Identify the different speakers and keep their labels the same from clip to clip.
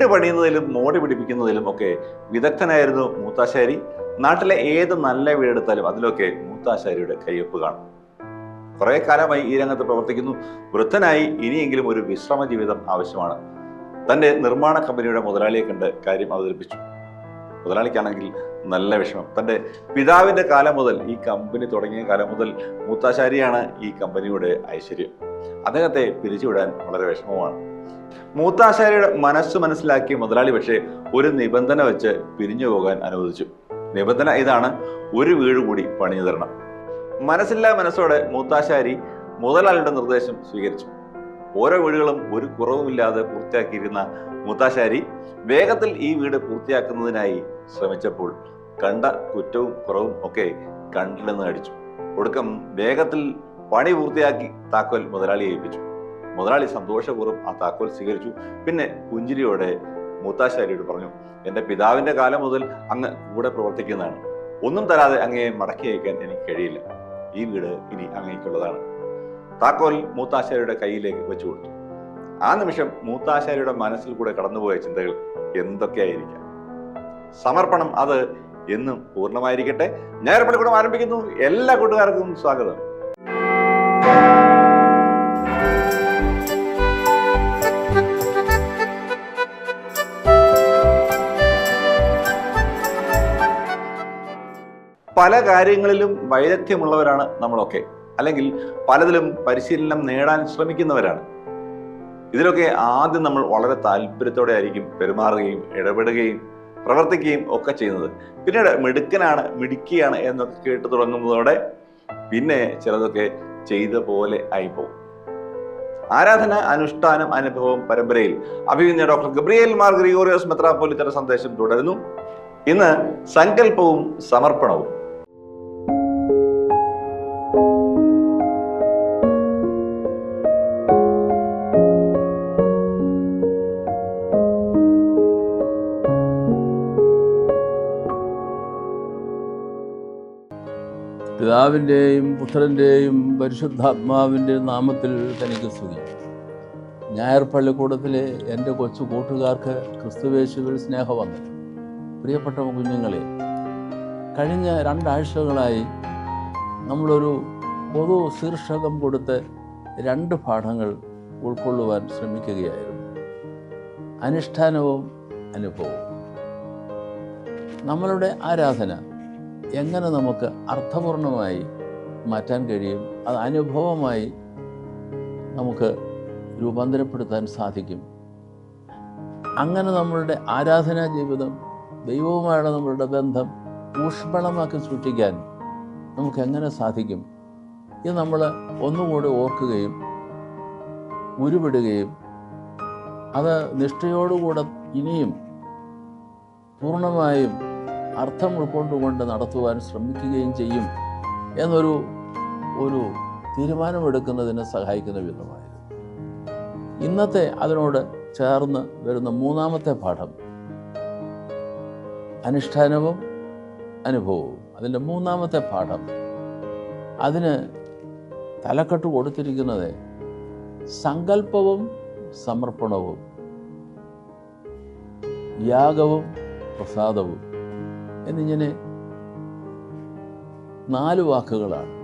Speaker 1: വീട് പണിയുന്നതിലും മോടി പിടിപ്പിക്കുന്നതിലും ഒക്കെ വിദഗ്ധനായിരുന്നു മൂത്താശാരി. നാട്ടിലെ ഏത് നല്ല വീടെടുത്താലും അതിലൊക്കെ മൂത്താശാരിയുടെ കയ്യൊപ്പ് കാണും. കുറെ കാലമായി ഈ രംഗത്ത് പ്രവർത്തിക്കുന്നു. വൃദ്ധനായി ഇനിയെങ്കിലും ഒരു വിശ്രമ ജീവിതം ആവശ്യമാണ്. തന്റെ നിർമ്മാണ കമ്പനിയുടെ മുതലാളിയെ കണ്ട് കാര്യം അവതരിപ്പിച്ചു. മുതലാളിക്കാണെങ്കിൽ നല്ല വിഷമം. തന്റെ പിതാവിന്റെ കാലം മുതൽ ഈ കമ്പനി തുടങ്ങിയ കാലം മുതൽ മൂത്താശാരിയാണ് ഈ കമ്പനിയുടെ ഐശ്വര്യം. അദ്ദേഹത്തെ പിരിച്ചുവിടാൻ വളരെ വിഷമമാണ് മൂത്താശാരിയുടെ മനസ്സ് മനസ്സിലാക്കിയ മുതലാളി പക്ഷേ ഒരു നിബന്ധന വെച്ച് പിരിഞ്ഞു പോകാൻ അനുവദിച്ചു. നിബന്ധന ഇതാണ് ഒരു വീട് കൂടി പണിഞ്ഞു തരണം. മനസ്സില്ലാ മനസ്സോടെ മൂത്താശാരി മുതലാളിയുടെ നിർദ്ദേശം സ്വീകരിച്ചു. ഓരോ വീടുകളും ഒരു കുറവുമില്ലാതെ പൂർത്തിയാക്കിയിരുന്ന മൂത്താശാരി വേഗത്തിൽ ഈ വീട് പൂർത്തിയാക്കുന്നതിനായി ശ്രമിച്ചപ്പോൾ കണ്ട കുറ്റവും കുറവും ഒക്കെ കണ്ടില്ലെന്ന് അടിച്ചു ഒടുക്കം വേഗത്തിൽ പണി പൂർത്തിയാക്കി താക്കോൽ മുതലാളി ഏൽപ്പിച്ചു. മുതലാളി സന്തോഷപൂർവം ആ താക്കോൽ സ്വീകരിച്ചു. പിന്നെ പുഞ്ചിരിയോടെ മൂത്താശാരിയോട് പറഞ്ഞു എന്റെ പിതാവിന്റെ കാലം മുതൽ അങ്ങ് കൂടെ പ്രവർത്തിക്കുന്നതാണ്. ഒന്നും തരാതെ അങ്ങയെ മടക്കി അയക്കാൻ എനിക്ക് കഴിയില്ല. ഈ വീട് ഇനി അങ്ങേക്കുള്ളതാണ് താക്കോൽ മൂത്താശാരിയുടെ കയ്യിലേക്ക് വെച്ചു കൊടുത്തു. ആ നിമിഷം മൂത്താശാരിയുടെ മനസ്സിൽ കൂടെ കടന്നുപോയ ചിന്തകൾ എന്തൊക്കെയായിരിക്കാം? സമർപ്പണം അത് എന്നും പൂർണമായിരിക്കട്ടെ. ഞാൻ പള്ളിക്കൂടം ആരംഭിക്കുന്നു. എല്ലാ കൂട്ടുകാർക്കും സ്വാഗതം. പല കാര്യങ്ങളിലും വൈദഗ്ധ്യമുള്ളവരാണ് നമ്മളൊക്കെ. അല്ലെങ്കിൽ പലതിലും പരിശീലനം നേടാൻ ശ്രമിക്കുന്നവരാണ്. ഇതിലൊക്കെ ആദ്യം നമ്മൾ വളരെ താല്പര്യത്തോടെ ആയിരിക്കും പെരുമാറുകയും ഇടപെടുകയും പ്രവർത്തിക്കുകയും ഒക്കെ ചെയ്യുന്നത്. പിന്നീട് മിടുക്കനാണ് മിടുക്കിയാണ് എന്നൊക്കെ കേട്ടു തുടങ്ങുന്നതോടെ പിന്നെ ചിലതൊക്കെ ചെയ്ത പോലെ ആയിപ്പോകും ആരാധന അനുഷ്ഠാനം അനുഭവം പരമ്പരയിൽ അഭിനന്ദ ഡോക്ടർ ഗബ്രിയേൽ മാർ ഗ്രിഗോറിയോസ് മെത്രാപ്പോലിത്തയുടെ സന്ദേശം തുടരുന്നു. ഇന്ന് സങ്കല്പവും സമർപ്പണവും.
Speaker 2: പിതാവിന്റെയും പുത്രന്റെയും പരിശുദ്ധാത്മാവിന്റെയും നാമത്തിൽ തനിക്ക് സ്തുതി. ഞായർ പള്ളിക്കൂടത്തിലെ എന്റെ കൊച്ചു കൂട്ടുകാർക്ക് ക്രിസ്തുവേശുവിൽ സ്നേഹവന്ദനം. പ്രിയപ്പെട്ട കുഞ്ഞുങ്ങളെ കഴിഞ്ഞ രണ്ടാഴ്ചകളായി നമ്മളൊരു പൊതു ശീർഷകം കൊടുത്ത് രണ്ട് പാഠങ്ങൾ ഉൾക്കൊള്ളുവാൻ ശ്രമിക്കുകയായിരുന്നു. അനുഷ്ഠാനവും അനുഭവവും. നമ്മളുടെ ആരാധന എങ്ങനെ നമുക്ക് അർത്ഥപൂർണമായി മാറ്റാൻ കഴിയും? അത് അനുഭവമായി നമുക്ക് രൂപാന്തരപ്പെടുത്താൻ സാധിക്കും. അങ്ങനെ നമ്മളുടെ ആരാധനാ ജീവിതം ദൈവവുമായുള്ള നമ്മളുടെ ബന്ധം ഊഷ്മളമാക്കി സൂക്ഷിക്കാൻ നമുക്ക് എങ്ങനെ സാധിക്കും? ഇത് നമ്മൾ ഒന്നുകൂടി ഓർക്കുകയും ഉരുവിടുകയും അത് നിഷ്ഠയോടുകൂടെ ഇനിയും പൂർണമായും അർത്ഥം ഉൾക്കൊണ്ടുകൊണ്ട് നടത്തുവാൻ ശ്രമിക്കുകയും ചെയ്യും എന്നൊരു ഒരു തീരുമാനമെടുക്കുന്നതിന് സഹായിക്കുന്ന വിധമായിരുന്നു. ഇന്നത്തെ അതിനോട് ചേർന്ന് വരുന്ന മൂന്നാമത്തെ പാഠം അനുഷ്ഠാനവും അനുഭവവും. അതിന്റെ മൂന്നാമത്തെ പാഠം അതിന് തലക്കെട്ട് കൊടുത്തിരിക്കുന്നത് സങ്കല്പവും സമർപ്പണവും യാഗവും പ്രസാദവും എന്നിങ്ങനെ നാല് വാക്കുകളാണ്.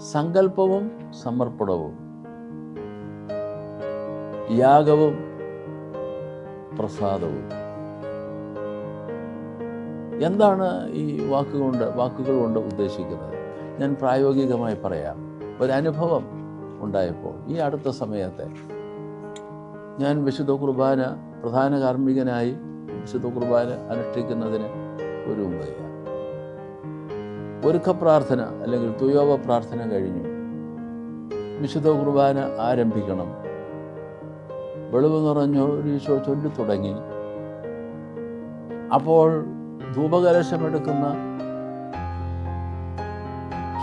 Speaker 2: സങ്കല്പവും സമർപ്പണവും യാഗവും പ്രസാദവും. എന്താണ് ഈ വാക്കുകൊണ്ട് വാക്കുകൾ കൊണ്ട് ഉദ്ദേശിക്കുന്നത്? ഞാൻ പ്രായോഗികമായി പറയാം. ഒരനുഭവം ഉണ്ടായപ്പോൾ ഈ അടുത്ത സമയത്തെ ഞാൻ വിശുദ്ധ കുർബാന പ്രധാന കാർമ്മികനായി വിശുദ്ധ കുർബാന അനുഷ്ഠിക്കുന്നതിന് ഒരുങ്ങുകയാണ് ഒരുക്ക പ്രാർത്ഥന അല്ലെങ്കിൽ തുയോവ പ്രാർത്ഥന കഴിഞ്ഞു. വിശുദ്ധ കുർബാന ആരംഭിക്കണം. വെളിവ് നിറഞ്ഞോ ഈശോ ചൊല്ലി തുടങ്ങി. അപ്പോൾ ധൂപകലശമെടുക്കുന്ന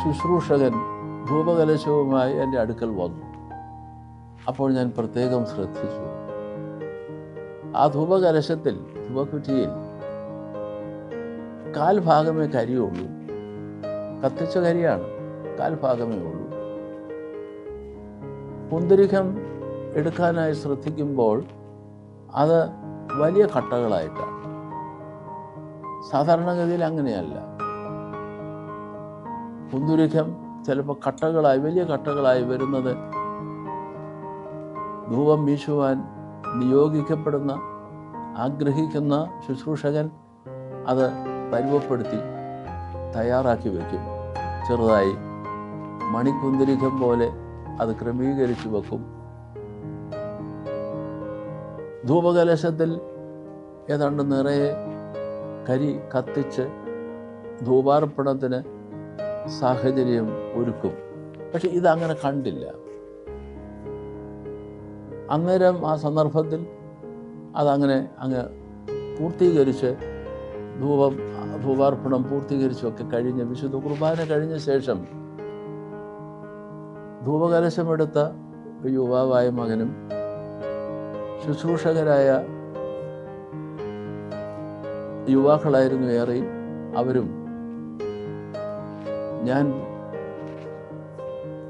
Speaker 2: ശുശ്രൂഷകൻ ധൂപകലശവുമായി എന്റെ അടുക്കൽ വന്നു. അപ്പോൾ ഞാൻ പ്രത്യേകം ശ്രദ്ധിച്ചു. ആ ധൂപകലശത്തിൽ ധൂപക്കുറ്റിയിൽ കാൽ ഭാഗമേ കരിയുള്ളൂ. കത്തിച്ച കരിയാണ്. കാൽ ഭാഗമേ ഉള്ളൂ. കുന്തിരിക്കം എടുക്കാനായി ശ്രദ്ധിക്കുമ്പോൾ അത് വലിയ കട്ടകളായിട്ടാണ്. സാധാരണഗതിയിൽ അങ്ങനെയല്ല. കുന്തുരുക്കം ചിലപ്പോൾ കട്ടകളായി വലിയ കട്ടകളായി വരുന്നത് ധൂപം വീശുവാൻ നിയോഗിക്കപ്പെടുന്ന ആഗ്രഹിക്കുന്ന ശുശ്രൂഷകൻ അത് പരുവപ്പെടുത്തി തയ്യാറാക്കി വയ്ക്കും ചെറുതായി മണിക്കുന്തിരിക്കം പോലെ അത് ക്രമീകരിച്ചു വെക്കും. ധൂപകലശത്തിൽ ഏതാണ്ട് നിറയെ കരി കത്തിച്ച് ധൂപാർപ്പണത്തിന് സാഹചര്യം ഒരുക്കും. പക്ഷെ ഇതങ്ങനെ കണ്ടില്ല. അന്നേരം ആ സന്ദർഭത്തിൽ അതങ്ങനെ അങ്ങ് പൂർത്തീകരിച്ച് ധൂപം ധൂപാർപ്പണം പൂർത്തീകരിച്ചൊക്കെ കഴിഞ്ഞ് വിശുദ്ധ കുർബാന കഴിഞ്ഞ ശേഷം ധൂപകലശമെടുത്ത യുവാവായ മകനും ശുശ്രൂഷകരായ യുവാക്കളായിരുന്നു ഏറെ അവരും ഞാൻ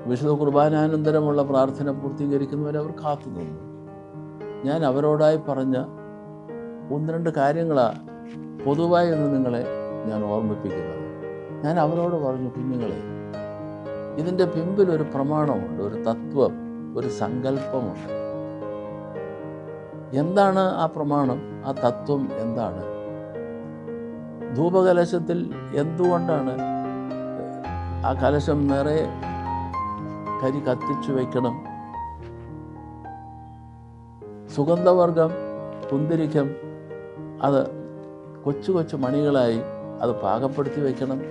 Speaker 2: വിശുദ്ധ കുർബാനാനന്തരമുള്ള പ്രാർത്ഥന പൂർത്തീകരിക്കുന്നവരെ അവർ കാത്തു നിന്നു. ഞാൻ അവരോടായി പറഞ്ഞ ഒന്ന് രണ്ട് കാര്യങ്ങളാണ് പൊതുവായി ഒന്ന് നിങ്ങളെ ഞാൻ ഓർമ്മിപ്പിക്കുന്നത്. ഞാൻ അവരോട് പറഞ്ഞു കുഞ്ഞുങ്ങളെ ഇതിന്റെ പിമ്പിൽ ഒരു പ്രമാണമുണ്ട് ഒരു തത്വം ഒരു സങ്കല്പമുണ്ട്. എന്താണ് ആ പ്രമാണം? ആ തത്വം എന്താണ്? ധൂപകലശത്തിൽ എന്തുകൊണ്ടാണ് ആ കലശം നിറയെ കരി കത്തിച്ചു വയ്ക്കണം സുഗന്ധവർഗം കുന്തിരിക്കം അത് കൊച്ചു കൊച്ചു മണികളായി അത് പാകപ്പെടുത്തി വയ്ക്കണം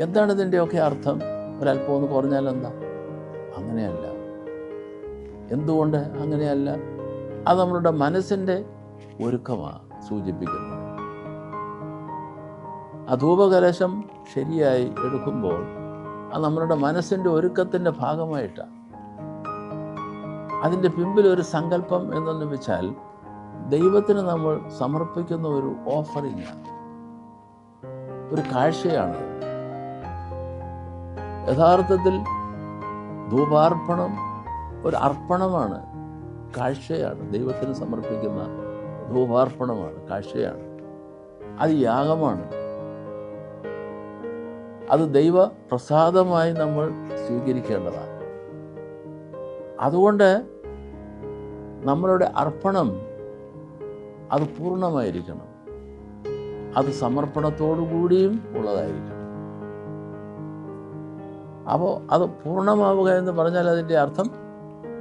Speaker 2: എന്താണ് ഇതിന്റെയൊക്കെ അർത്ഥം? ഒരല്പം ഒന്ന് കുറഞ്ഞാൽ എന്താ? അങ്ങനെയല്ല. എന്തുകൊണ്ട് അങ്ങനെയല്ല? അത് നമ്മളുടെ മനസ്സിന്റെ ഒരുക്കമാണ് സൂചിപ്പിക്കുന്നത്. അധൂപകലശം ശരിയായി എടുക്കുമ്പോൾ അത് നമ്മളുടെ മനസ്സിന്റെ ഒരുക്കത്തിന്റെ ഭാഗമായിട്ടാണ്. അതിന്റെ പിമ്പിൽ ഒരു സങ്കല്പം എന്നു വെച്ചാൽ ദൈവത്തിന് നമ്മൾ സമർപ്പിക്കുന്ന ഒരു ഓഫറിങ് ഒരു കാഴ്ചയാണ്. യഥാർത്ഥത്തിൽ ധൂപാർപ്പണം ഒരു അർപ്പണമാണ് കാഴ്ചയാണ്. ദൈവത്തിന് സമർപ്പിക്കുന്ന ധൂപാർപ്പണമാണ് കാഴ്ചയാണ്. അത് യാഗമാണ്. അത് ദൈവ പ്രസാദമായി നമ്മൾ സ്വീകരിക്കേണ്ടതാണ്. അതുകൊണ്ട് നമ്മളുടെ അർപ്പണം അത് പൂർണമായിരിക്കണം. അത് സമർപ്പണത്തോടു കൂടിയും ഉള്ളതായിരിക്കും അപ്പോൾ അത് പൂർണമാവുക എന്ന് പറഞ്ഞാൽ അതിന്റെ അർത്ഥം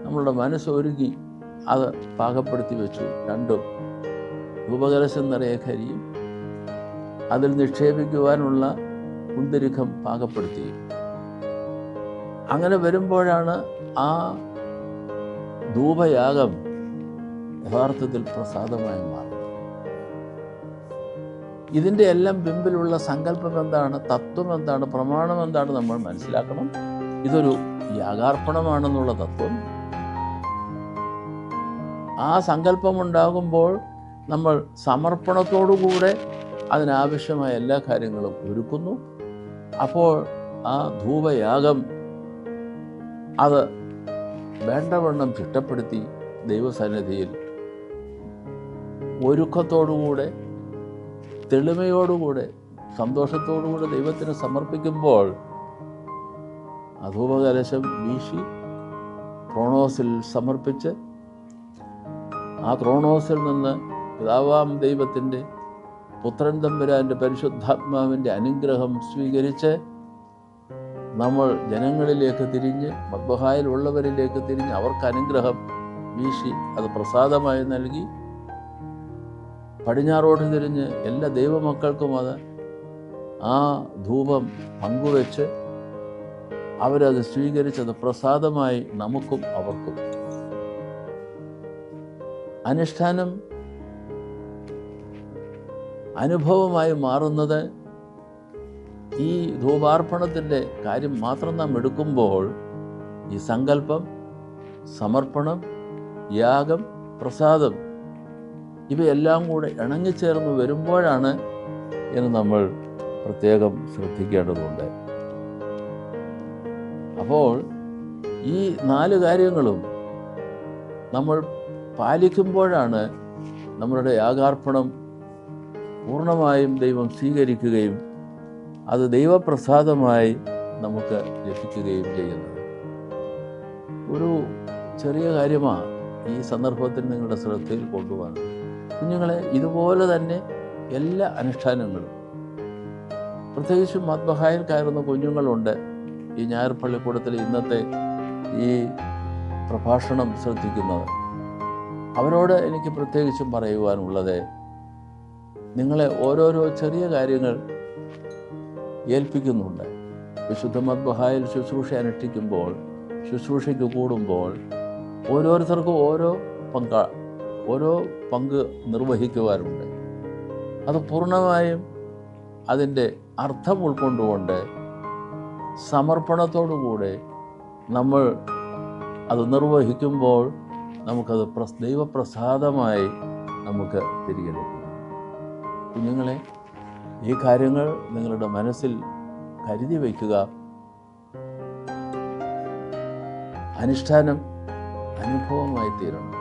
Speaker 2: നമ്മളുടെ മനസ്സൊരുങ്ങി അത് പാകപ്പെടുത്തി വെച്ചു. രണ്ടും രൂപകലശം നിറയെ കരിയും അതിൽ നിക്ഷേപിക്കുവാനുള്ള കുന്തിരിഖം പാകപ്പെടുത്തി. അങ്ങനെ വരുമ്പോഴാണ് ആ ധൂപയാഗം യഥാർത്ഥത്തിൽ പ്രസാദമായി മാറുന്നത്. ഇതിന്റെ എല്ലാം പിമ്പിലുള്ള സങ്കല്പം എന്താണ്? തത്വം എന്താണ്? പ്രമാണം എന്താണ് നമ്മൾ മനസ്സിലാക്കണം. ഇതൊരു യാഗാർപ്പണമാണെന്നുള്ള തത്വം. ആ സങ്കല്പം ഉണ്ടാകുമ്പോൾ നമ്മൾ സമർപ്പണത്തോടുകൂടെ അതിനാവശ്യമായ എല്ലാ കാര്യങ്ങളും ഒരുക്കുന്നു. അപ്പോൾ ആ ധൂപയാഗം അത് വേണ്ടവണ്ണം ചിട്ടപ്പെടുത്തി ദൈവസന്നിധിയിൽ ഒരുക്കത്തോടുകൂടെ തെളിമയോടുകൂടെ സന്തോഷത്തോടുകൂടെ ദൈവത്തിന് സമർപ്പിക്കുമ്പോൾ അധൂപകലശം വീശി ത്രോണോസിൽ സമർപ്പിച്ച് ആ ത്രോണോസിൽ നിന്ന് പിതാവാം ദൈവത്തിന്റെ പുത്രൻ തമ്പുരാന്റെ പരിശുദ്ധാത്മാവിന്റെ അനുഗ്രഹം സ്വീകരിച്ച് നമ്മൾ ജനങ്ങളിലേക്ക് തിരിഞ്ഞ് മദ്ബഹായിലുള്ളവരിലേക്ക് തിരിഞ്ഞ് അവർക്ക് അനുഗ്രഹം വീശി അത് പ്രസാദമായി നൽകി പടിഞ്ഞാറോട്ട് തിരിഞ്ഞ് എല്ലാ ദൈവമക്കൾക്കും അത് ആ ധൂപം പങ്കുവെച്ച് അവരത് സ്വീകരിച്ചത് പ്രസാദമായി നമുക്കും അവർക്കും. അനുഷ്ഠാനം അനുഭവമായി മാറുന്നത് ഈ ധൂപാർപ്പണത്തിന്റെ കാര്യം മാത്രം നാം എടുക്കുമ്പോൾ ഈ സങ്കല്പം സമർപ്പണം യാഗം പ്രസാദം ഇവയെല്ലാം കൂടെ ഇണങ്ങിച്ചേർന്ന് വരുമ്പോഴാണ് എന്ന് നമ്മൾ പ്രത്യേകം ശ്രദ്ധിക്കേണ്ടതുണ്ട്. അപ്പോൾ ഈ നാല് കാര്യങ്ങളും നമ്മൾ പാലിക്കുമ്പോഴാണ് നമ്മളുടെ യാഗാർപ്പണം പൂർണമായും ദൈവം സ്വീകരിക്കുകയും അത് ദൈവപ്രസാദമായി നമുക്ക് ലഭിക്കുകയും ചെയ്യുന്നത്. ഒരു ചെറിയ കാര്യമാണ് ഈ സന്ദർഭത്തിൽ നിങ്ങളുടെ ശ്രദ്ധയിൽ കൊണ്ടുവന്നത്. കുഞ്ഞുങ്ങളെ ഇതുപോലെ തന്നെ എല്ലാ അനുഷ്ഠാനങ്ങളും. പ്രത്യേകിച്ചും മദ്ബഹായിൽ കയറുന്ന കുഞ്ഞുങ്ങളുണ്ട്. ഈ ഞായർ പള്ളിക്കൂടത്തിൽ ഇന്നത്തെ ഈ പ്രഭാഷണം ശ്രദ്ധിക്കുന്നത് അവരോട് എനിക്ക് പ്രത്യേകിച്ചും പറയുവാനുള്ളത് നിങ്ങളെ ഓരോരോ ചെറിയ കാര്യങ്ങൾ ഏൽപ്പിക്കുന്നുണ്ട്. വിശുദ്ധ മദ്ബഹായിൽ ശുശ്രൂഷ അനുഷ്ഠിക്കുമ്പോൾ ശുശ്രൂഷയ്ക്ക് കൂടുമ്പോൾ ഓരോരുത്തർക്കും ഓരോ പങ്ക ഓരോ പങ്ക് നിർവഹിക്കുവാനുണ്ട്. അത് പൂർണമായും അതിന്റെ അർത്ഥം ഉൾക്കൊണ്ടുകൊണ്ട് സമർപ്പണത്തോടുകൂടെ നമ്മൾ അത് നിർവഹിക്കുമ്പോൾ നമുക്കത് പ്രസ് ദൈവപ്രസാദമായി നമുക്ക് തിരികെ ലഭിക്കും. കുഞ്ഞുങ്ങളെ ഈ കാര്യങ്ങൾ നിങ്ങളുടെ മനസ്സിൽ കരുതി വയ്ക്കുക. അനുഷ്ഠാനം അനുഭവമായി തീരണം.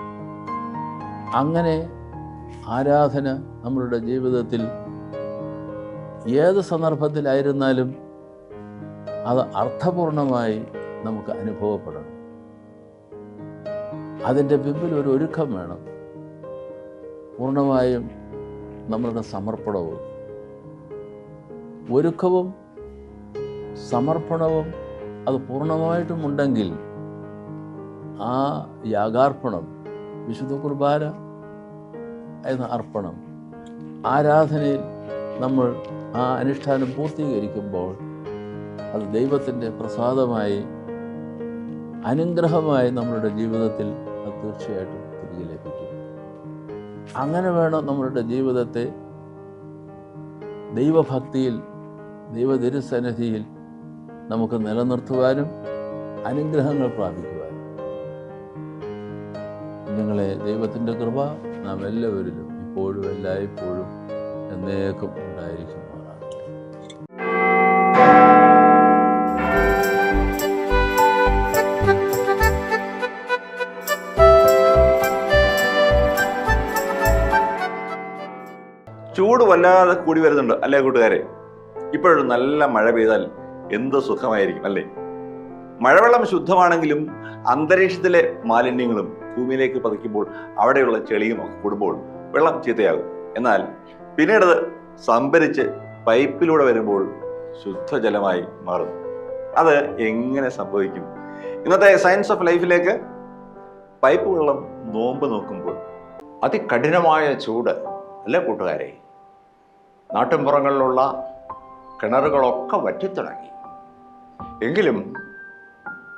Speaker 2: അങ്ങനെ ആരാധന നമ്മളുടെ ജീവിതത്തിൽ ഏത് സന്ദർഭത്തിലായിരുന്നാലും അത് അർത്ഥപൂർണമായി നമുക്ക് അനുഭവപ്പെടണം. അതിന്റെ പിമ്പിൽ ഒരു ഒരുക്കം വേണം. പൂർണമായും നമ്മളുടെ സമർപ്പണവും. ഒരുക്കവും സമർപ്പണവും അത് പൂർണമായിട്ടും ഉണ്ടെങ്കിൽ ആ യാഗാർപ്പണം വിശുദ്ധ കുർബാന എന്ന അർപ്പണം. ആരാധനയിൽ നമ്മൾ ആ അനുഷ്ഠാനം പൂർത്തീകരിക്കുമ്പോൾ അത് ദൈവത്തിന്റെ പ്രസാദമായി അനുഗ്രഹമായി നമ്മളുടെ ജീവിതത്തിൽ അത് തീർച്ചയായിട്ടും തിരികെ ലഭിക്കും. അങ്ങനെ വേണം നമ്മളുടെ ജീവിതത്തെ ദൈവഭക്തിയിൽ ദൈവതിരുസന്നിധിയിൽ നമുക്ക് നിലനിർത്തുവാനും അനുഗ്രഹങ്ങൾ പ്രാപിക്കുവാനും. നിങ്ങളെ ദൈവത്തിന്റെ കൃപ നാം എല്ലാവരിലും ഇപ്പോഴും എല്ലായ്പ്പോഴും എന്നേക്കും ഉണ്ടായിരിക്കും
Speaker 1: ചൂട് വല്ലാതെ കൂടി വരുന്നുണ്ട് അല്ലേ കൂട്ടുകാരെ? ഇപ്പോഴൊരു നല്ല മഴ പെയ്താൽ എന്ത് സുഖമായിരിക്കും അല്ലേ? മഴവെള്ളം ശുദ്ധമാണെങ്കിലും അന്തരീക്ഷത്തിലെ മാലിന്യങ്ങളും ഭൂമിയിലേക്ക് പതിക്കുമ്പോൾ അവിടെയുള്ള ചെളിയും ഒക്കെ കൂടുമ്പോൾ വെള്ളം ചീത്തയാകും. എന്നാൽ പിന്നീട് സംഭരിച്ച് പൈപ്പിലൂടെ വരുമ്പോൾ ശുദ്ധജലമായി മാറും. അത് എങ്ങനെ സംഭവിക്കും? ഇന്നത്തെ സയൻസ് ഓഫ് ലൈഫിലേക്ക് പൈപ്പ് വെള്ളം നോമ്പ് നോക്കുമ്പോൾ
Speaker 3: അതികഠിനമായ ചൂട് അല്ലേ കൂട്ടുകാരെ? നാട്ടിൻപുറങ്ങളിലുള്ള കിണറുകളൊക്കെ വറ്റിത്തുടങ്ങി. എങ്കിലും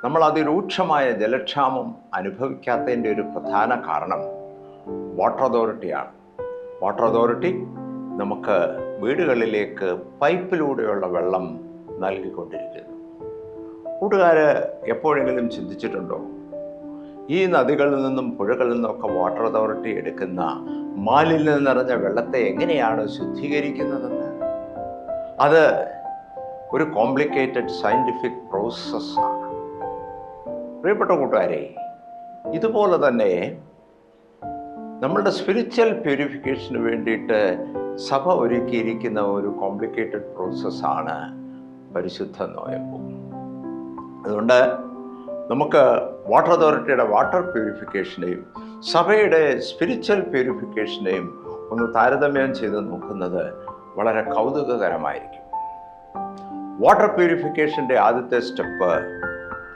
Speaker 3: നമ്മൾ അതിരൂക്ഷമായ ജലക്ഷാമം അനുഭവിക്കാത്തതിന്റെ ഒരു പ്രധാന കാരണം വാട്ടർ അതോറിറ്റിയാണ് വാട്ടർ അതോറിറ്റി നമുക്ക് വീടുകളിലേക്ക് പൈപ്പിലൂടെയുള്ള വെള്ളം നൽകിക്കൊണ്ടിരിക്കുന്നു. കൂട്ടുകാർ എപ്പോഴെങ്കിലും ചിന്തിച്ചിട്ടുണ്ടോ? ഈ നദികളിൽ നിന്നും പുഴകളിൽ നിന്നൊക്കെ വാട്ടർ അതോറിറ്റി എടുക്കുന്ന മാലിന്യം നിറഞ്ഞ വെള്ളത്തെ എങ്ങനെയാണ് ശുദ്ധീകരിക്കുന്നതെന്ന്? അത് ഒരു കോംപ്ലിക്കേറ്റഡ് സയന്റിഫിക് പ്രോസസ്സാണ് പ്രിയപ്പെട്ട കൂട്ടുകാരെ ഇതുപോലെ തന്നെ നമ്മളുടെ സ്പിരിച്വൽ പ്യൂരിഫിക്കേഷന് വേണ്ടിയിട്ട് സഭ ഒരുക്കിയിരിക്കുന്ന ഒരു കോംപ്ലിക്കേറ്റഡ് പ്രോസസ്സാണ് പരിശുദ്ധ നോയമ്പ്. അതുകൊണ്ട് നമുക്ക് വാട്ടർ അതോറിറ്റിയുടെ വാട്ടർ പ്യൂരിഫിക്കേഷനെയും സഭയുടെ സ്പിരിച്വൽ പ്യൂരിഫിക്കേഷനെയും ഒന്ന് താരതമ്യം ചെയ്ത് നോക്കുന്നത് വളരെ കൗതുകകരമായിരിക്കും. വാട്ടർ പ്യൂരിഫിക്കേഷന്റെ ആദ്യത്തെ സ്റ്റെപ്പ്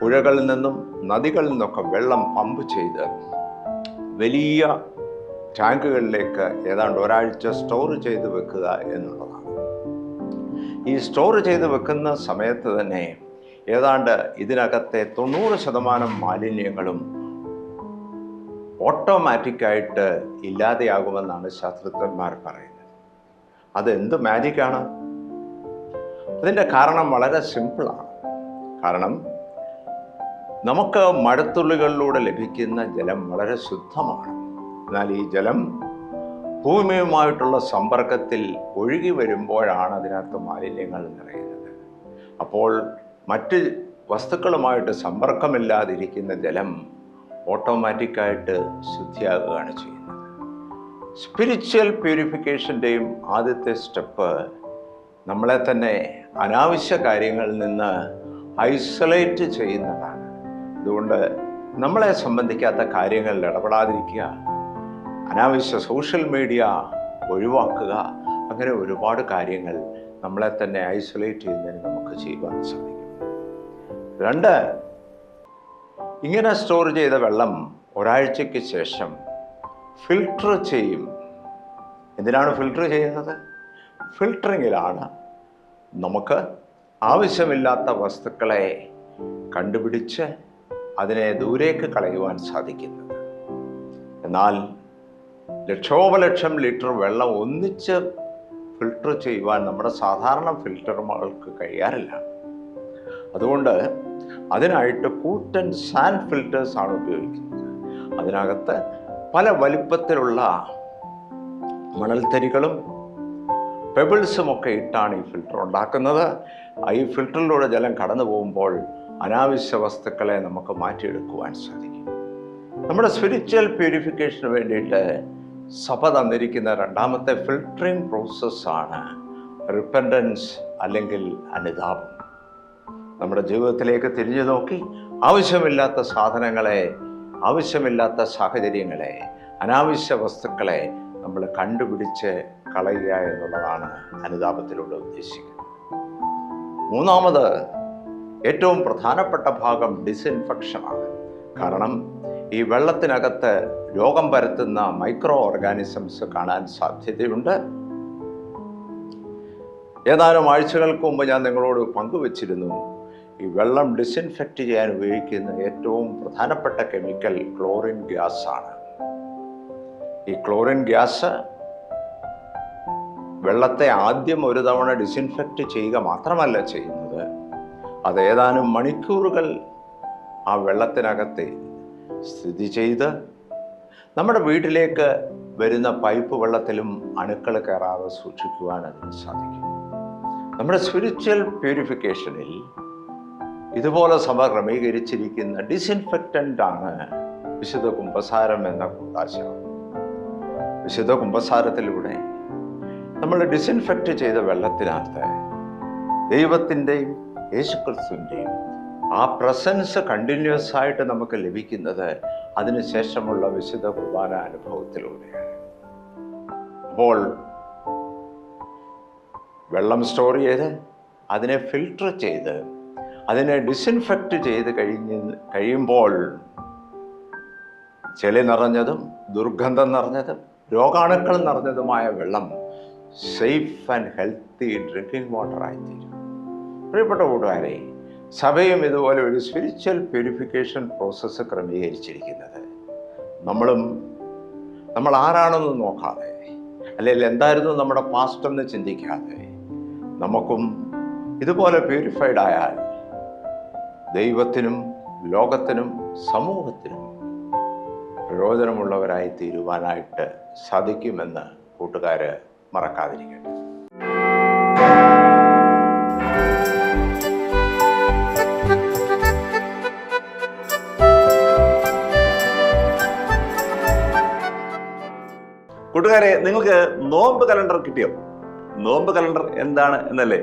Speaker 3: പുഴകളിൽ നിന്നും നദികളിൽ നിന്നൊക്കെ വെള്ളം പമ്പ് ചെയ്ത് വലിയ ടാങ്കുകളിലേക്ക് ഏതാണ്ട് ഒരാഴ്ച സ്റ്റോർ ചെയ്ത് വെക്കുക എന്നുള്ളതാണ്. ഈ സ്റ്റോർ ചെയ്ത് വെക്കുന്ന സമയത്ത് തന്നെ ഏതാണ്ട് ഇതിനകത്തെ തൊണ്ണൂറ് ശതമാനം മാലിന്യങ്ങളും ഓട്ടോമാറ്റിക്കായിട്ട് ഇല്ലാതെയാകുമെന്നാണ് ശാസ്ത്രജ്ഞന്മാർ പറയുന്നത്. അതെന്ത് മാജിക്കാണ് അതിന്റെ കാരണം വളരെ സിമ്പിളാണ് കാരണം നമുക്ക് മഴത്തുള്ളികളിലൂടെ ലഭിക്കുന്ന ജലം വളരെ ശുദ്ധമാണ്. എന്നാൽ ഈ ജലം ഭൂമിയുമായിട്ടുള്ള സമ്പർക്കത്തിൽ ഒഴുകി വരുമ്പോഴാണ് അതിനകത്ത് മാലിന്യങ്ങൾ നിറയുന്നത്. അപ്പോൾ മറ്റ് വസ്തുക്കളുമായിട്ട് സമ്പർക്കമില്ലാതിരിക്കുന്ന ജലം ഓട്ടോമാറ്റിക്കായിട്ട് ശുദ്ധിയാകുകയാണ് ചെയ്യുന്നത്. സ്പിരിച്വൽ പ്യൂരിഫിക്കേഷന്റെയും ആദ്യത്തെ സ്റ്റെപ്പ് നമ്മളെ തന്നെ അനാവശ്യ കാര്യങ്ങളിൽ നിന്ന് ഐസൊലേറ്റ് ചെയ്യുന്നതാണ്. അതുകൊണ്ട് നമ്മളെ സംബന്ധിക്കാത്ത കാര്യങ്ങളിൽ ഇടപെടാതിരിക്കുക അനാവശ്യ സോഷ്യൽ മീഡിയ ഒഴിവാക്കുക അങ്ങനെ ഒരുപാട് കാര്യങ്ങൾ നമ്മളെ തന്നെ ഐസൊലേറ്റ് ചെയ്യുന്നതിന് നമുക്ക് ചെയ്യുവാൻ സാധിക്കും രണ്ട് ഇങ്ങനെ സ്റ്റോർ ചെയ്ത വെള്ളം ഒരാഴ്ചയ്ക്ക് ശേഷം ഫിൽട്ടർ ചെയ്യും. എന്തിനാണ് ഫിൽട്ടർ ചെയ്യുന്നത്? ഫിൽട്ടറിങ്ങിലാണ് നമുക്ക് ആവശ്യമില്ലാത്ത വസ്തുക്കളെ കണ്ടുപിടിച്ച് അതിനെ ദൂരേക്ക് കളയുവാൻ സാധിക്കുന്നത് എന്നാൽ ലക്ഷോപലക്ഷം ലിറ്റർ വെള്ളം ഒന്നിച്ച് ഫിൽട്ടർ ചെയ്യുവാൻ നമ്മുടെ സാധാരണ ഫിൽട്ടർമാർക്ക് കഴിയാറില്ല. അതുകൊണ്ട് അതിനായിട്ട് കൂട്ടൻ സാൻഡ് ഫിൽറ്റേഴ്സ് ആണ് ഉപയോഗിക്കുന്നത്. അതിനകത്ത് പല വലിപ്പത്തിലുള്ള മണൽത്തരികളും പെബിൾസും ഒക്കെ ഇട്ടാണ് ഈ ഫിൽറ്റർ ഉണ്ടാക്കുന്നത്. ഈ ഫിൽറ്ററിലൂടെ ജലം കടന്നു പോകുമ്പോൾ അനാവശ്യ വസ്തുക്കളെ നമുക്ക് മാറ്റിയെടുക്കുവാൻ സാധിക്കും. നമ്മുടെ സ്പിരിച്വൽ പ്യൂരിഫിക്കേഷന് വേണ്ടിയിട്ട് സഭ തന്നിരിക്കുന്ന രണ്ടാമത്തെ ഫിൽട്ടറിങ് പ്രോസസ്സാണ് റിപ്പൻഡൻസ് അല്ലെങ്കിൽ അനുതാപം. നമ്മുടെ ജീവിതത്തിലേക്ക് തിരിഞ്ഞു നോക്കി ആവശ്യമില്ലാത്ത സാധനങ്ങളെ ആവശ്യമില്ലാത്ത സാഹചര്യങ്ങളെ അനാവശ്യ വസ്തുക്കളെ നമ്മൾ കണ്ടുപിടിച്ച് കളയുക എന്നുള്ളതാണ് അനുതാപത്തിലൂടെ ഉദ്ദേശിക്കുന്നത്. മൂന്നാമത് ഏറ്റവും പ്രധാനപ്പെട്ട ഭാഗം ഡിസ്ഇൻഫെക്ഷനാണ് കാരണം ഈ വെള്ളത്തിനകത്ത് രോഗം പരത്തുന്ന മൈക്രോ ഓർഗാനിസംസ് കാണാൻ സാധ്യതയുണ്ട്. ഏതാനും ആഴ്ചകൾക്ക് മുമ്പ് ഞാൻ നിങ്ങളോട് പങ്കുവച്ചിരുന്നു. ഈ വെള്ളം ഡിസിൻഫെക്റ്റ് ചെയ്യാൻ ഉപയോഗിക്കുന്ന ഏറ്റവും പ്രധാനപ്പെട്ട കെമിക്കൽ ക്ലോറിൻ ഗ്യാസ് ആണ്. ഈ ക്ലോറിൻ ഗ്യാസ് വെള്ളത്തെ ആദ്യം ഒരു തവണ ഡിസിൻഫെക്റ്റ് ചെയ്യുക മാത്രമല്ല ചെയ്യുന്നത്. അത് ഏതാനും മണിക്കൂറുകൾ ആ വെള്ളത്തിനകത്ത് സ്ഥിതി ചെയ്ത് നമ്മുടെ വീട്ടിലേക്ക് വരുന്ന പൈപ്പ് വെള്ളത്തിലും അണുക്കൾ കയറാതെ സൂക്ഷിക്കുവാൻ അതിന് സാധിക്കും. നമ്മുടെ സ്പിരിച്വൽ പ്യൂരിഫിക്കേഷനിൽ ഇതുപോലെ സഭ ക്രമീകരിച്ചിരിക്കുന്ന ഡിസിൻഫെക്റ്റന്റ് ആണ് വിശുദ്ധ കുംഭസാരം എന്ന കൂട്ടാശ വിശുദ്ധ കുംഭസാരത്തിലൂടെ നമ്മൾ ഡിസിൻഫെക്റ്റ് ചെയ്ത വെള്ളത്തിനകത്ത് ദൈവത്തിന്റെയും യേശുക്രിസ്തുവിന്റെയും ആ പ്രസൻസ് കണ്ടിന്യൂസ് ആയിട്ട് നമുക്ക് ലഭിക്കുന്നത് അതിനുശേഷമുള്ള വിശുദ്ധ കുർബാന അനുഭവത്തിലൂടെയാണ്. അപ്പോൾ വെള്ളം സ്റ്റോർ ചെയ്ത് അതിനെ ഫിൽട്ടർ ചെയ്ത് അതിനെ ഡിസിൻഫെക്റ്റ് ചെയ്ത് കഴിഞ്ഞ് കഴിയുമ്പോൾ ചെളി നിറഞ്ഞതും ദുർഗന്ധം നിറഞ്ഞതും രോഗാണുക്കൾ നിറഞ്ഞതുമായ വെള്ളം safe and healthy drinking water ആയിത്തീരും. പ്രിയപ്പെട്ട കൂട്ടുകാരെ സഭയും ഇതുപോലെ ഒരു സ്പിരിച്വൽ പ്യൂരിഫിക്കേഷൻ പ്രോസസ്സ് ക്രമീകരിച്ചിരിക്കുന്നത്. നമ്മളും നമ്മൾ ആരാണെന്ന് നോക്കാതെ അല്ലെങ്കിൽ എന്തായിരുന്നു നമ്മുടെ പാസ്റ്റ് എന്ന് ചിന്തിക്കാതെ നമുക്കും ഇതുപോലെ പ്യൂരിഫൈഡ് ആയാൽ ദൈവത്തിനും ലോകത്തിനും സമൂഹത്തിനും പ്രയോജനമുള്ളവരായി തീരുവാനായിട്ട് സാധിക്കുമെന്ന് കൂട്ടുകാർ മറക്കാതിരിക്കട്ടെ.
Speaker 1: കൂട്ടുകാരെ നിങ്ങൾക്ക് നോമ്പ് കലണ്ടർ കിട്ടിയോ? നോമ്പ് കലണ്ടർ എന്താണ് എന്നല്ലേ?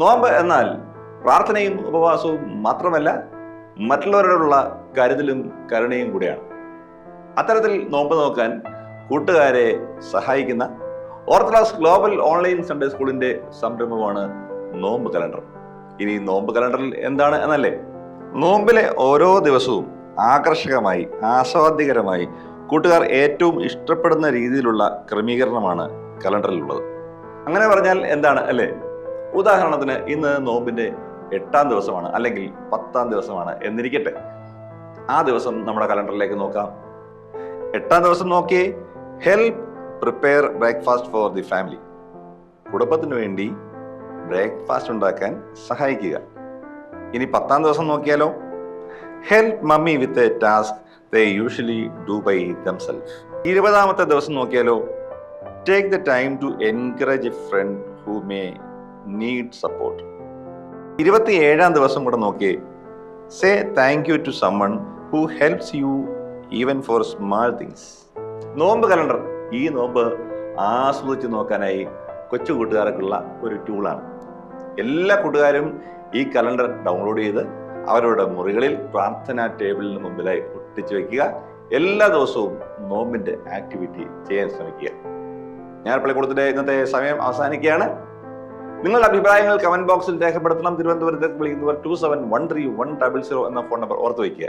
Speaker 1: നോമ്പ് എന്നാൽ പ്രാർത്ഥനയും ഉപവാസവും മാത്രമല്ല മറ്റുള്ളവരോടുള്ള കരുതലും കരുണയും കൂടെയാണ്. അത്തരത്തിൽ നോമ്പ് നോക്കാൻ കൂട്ടുകാരെ സഹായിക്കുന്ന ഓർത്തഡോക്സ് ഗ്ലോബൽ ഓൺലൈൻ സൺഡേ സ്കൂളിന്റെ സംരംഭമാണ് നോമ്പ് കലണ്ടർ. ഇനി നോമ്പ് കലണ്ടറിൽ എന്താണ് എന്നല്ലേ? നോമ്പിലെ ഓരോ ദിവസവും ആകർഷകമായി ആസ്വാദ്യകരമായി കൂട്ടുകാർ ഏറ്റവും ഇഷ്ടപ്പെടുന്ന രീതിയിലുള്ള ക്രമീകരണമാണ് കലണ്ടറിലുള്ളത്. അങ്ങനെ പറഞ്ഞാൽ എന്താണ് അല്ലേ? ഉദാഹരണത്തിന് ഇന്ന് നോമ്പിന്റെ എട്ടാം ദിവസമാണ് അല്ലെങ്കിൽ പത്താം ദിവസമാണ് എന്നിരിക്കട്ടെ. ആ ദിവസം നമ്മുടെ കലണ്ടറിലേക്ക് നോക്കാം. എട്ടാം ദിവസം നോക്കി help prepare breakfast for the family കുടുംബത്തിന് വേണ്ടി ബ്രേക്ക്ഫാസ്റ്റ് ഉണ്ടാക്കാൻ സഹായിക്കുക. ഇനി പത്താം ദിവസം നോക്കിയാലോ? Help mummy with a task they usually do by themselves ഇരുപതാമത്തെ ദിവസം നോക്കിയാലോ take the time to encourage a friend who may need support ഇരുപത്തി ഏഴാം ദിവസം കൂടെ നോക്കിയേ say thank you to someone who helps you even for small things നോമ്പ് calendar. ഈ നോമ്പ് ആസ്വദിച്ച് നോക്കാനായി കൊച്ചു കൂട്ടുകാർക്കുള്ള ഒരു ടൂളാണ് എല്ലാ കൂട്ടുകാരും ഈ കലണ്ടർ ഡൗൺലോഡ് ചെയ്ത് അവരുടെ മുറികളിൽ പ്രാർത്ഥനാ ടേബിളിന് മുമ്പിലായി ഒട്ടിച്ചു വെക്കുക. എല്ലാ ദിവസവും നോമ്പിന്റെ ആക്ടിവിറ്റി ചെയ്യാൻ ശ്രമിക്കുക. ഞാൻ പള്ളിക്കൂടത്തിന്റെ ഇന്നത്തെ സമയം അവസാനിക്കുകയാണ്. നിങ്ങളുടെ അഭിപ്രായങ്ങൾ കമന്റ് ബോക്സിൽ രേഖപ്പെടുത്തണം. തിരുവനന്തപുരത്തേക്ക് വിളിക്കുന്നവർ two seven one three one double zero എന്ന ഫോൺ നമ്പർ ഓർത്ത് വയ്ക്കുക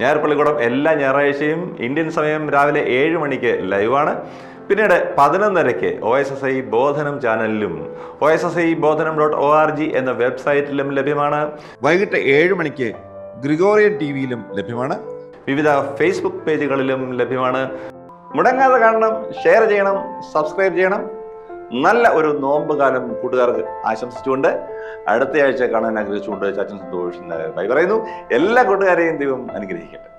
Speaker 1: ഞായർ പള്ളിക്കൂടം എല്ലാ ഞായറാഴ്ചയും ഇന്ത്യൻ സമയം രാവിലെ ഏഴ് മണിക്ക് ലൈവാണ് പിന്നീട് പതിനൊന്നരയ്ക്ക് O S S I Bodhanam ചാനലിലും O S S I Bodhanam dot O R G എന്ന വെബ്സൈറ്റിലും ലഭ്യമാണ്. വൈകിട്ട് ഏഴ് മണിക്ക് ഗ്രിഗോറിയൻ ടി വിയിലും ലഭ്യമാണ്. വിവിധ ഫേസ്ബുക്ക് പേജുകളിലും ലഭ്യമാണ്. മുടങ്ങാതെ കാണണം ഷെയർ ചെയ്യണം സബ്സ്ക്രൈബ് ചെയ്യണം. നല്ല ഒരു നോമ്പ് കാലം കൂട്ടുകാർക്ക് ആശംസിച്ചുകൊണ്ട് അടുത്ത ആഴ്ച കാണാൻ ആഗ്രഹിച്ചുകൊണ്ട് ചാച്ചൻ സന്തോഷ് ബൈ പറയുന്നു. എല്ലാ കൂട്ടുകാരെയും ദൈവം അനുഗ്രഹിക്കട്ടെ.